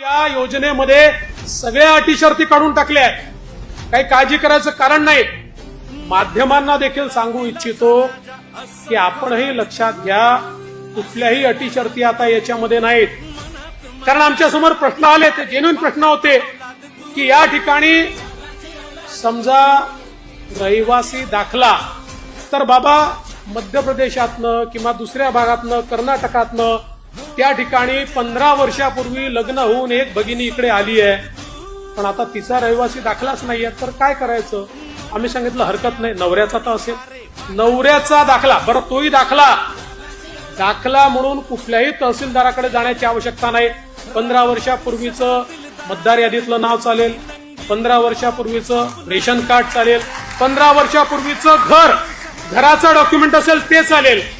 या योजनेमध्ये सगळ्या अटी शर्ती काढून टाकल्या आहेत. काही काळजी करायचं कारण नाही. माध्यमांना देखील सांगू इच्छितो की आपणही लक्षात घ्या कुठल्याही अटी शर्ती आता याच्यामध्ये नाहीत. कारण आमच्यासमोर प्रश्न आले ते जेन्युन प्रश्न होते की या ठिकाणी समजा रहिवासी दाखला तर बाबा मध्य प्रदेशातनं किंवा दुसऱ्या भागातनं कर्नाटकातनं त्या ठिकाणी पंधरा वर्षापूर्वी लग्न होऊन एक भगिनी इकडे आली आहे. पण आता तिचा रहिवासी दाखलाच नाहीये तर काय करायचं? आम्ही सांगितलं हरकत नाही. नवऱ्याचा तर असेल. नवऱ्याचा दाखला. बरं तोही दाखला. दाखला म्हणून कुठल्याही तहसीलदाराकडे जाण्याची आवश्यकता नाही. पंधरा वर्षापूर्वीचं मतदार यादीतलं नाव चालेल. पंधरा वर्षापूर्वीचं रेशन कार्ड चालेल. पंधरा वर्षापूर्वीचं घर. घराचं डॉक्युमेंट असेल ते चालेल.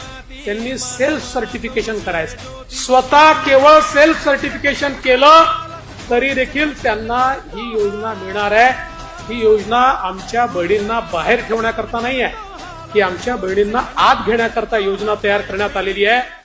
त्यांनी सेल्फ सर्टिफिकेशन करायचं. स्वतः केवळ सेल्फ सर्टिफिकेशन केलं तरी देखील त्यांना ही योजना मिळणार आहे. ही योजना आमच्या बहिणींना बाहेर ठेवण्याकरता नाही आहे. ही आमच्या बहिणींना आत घेण्याकरता योजना तयार करण्यात आलेली आहे.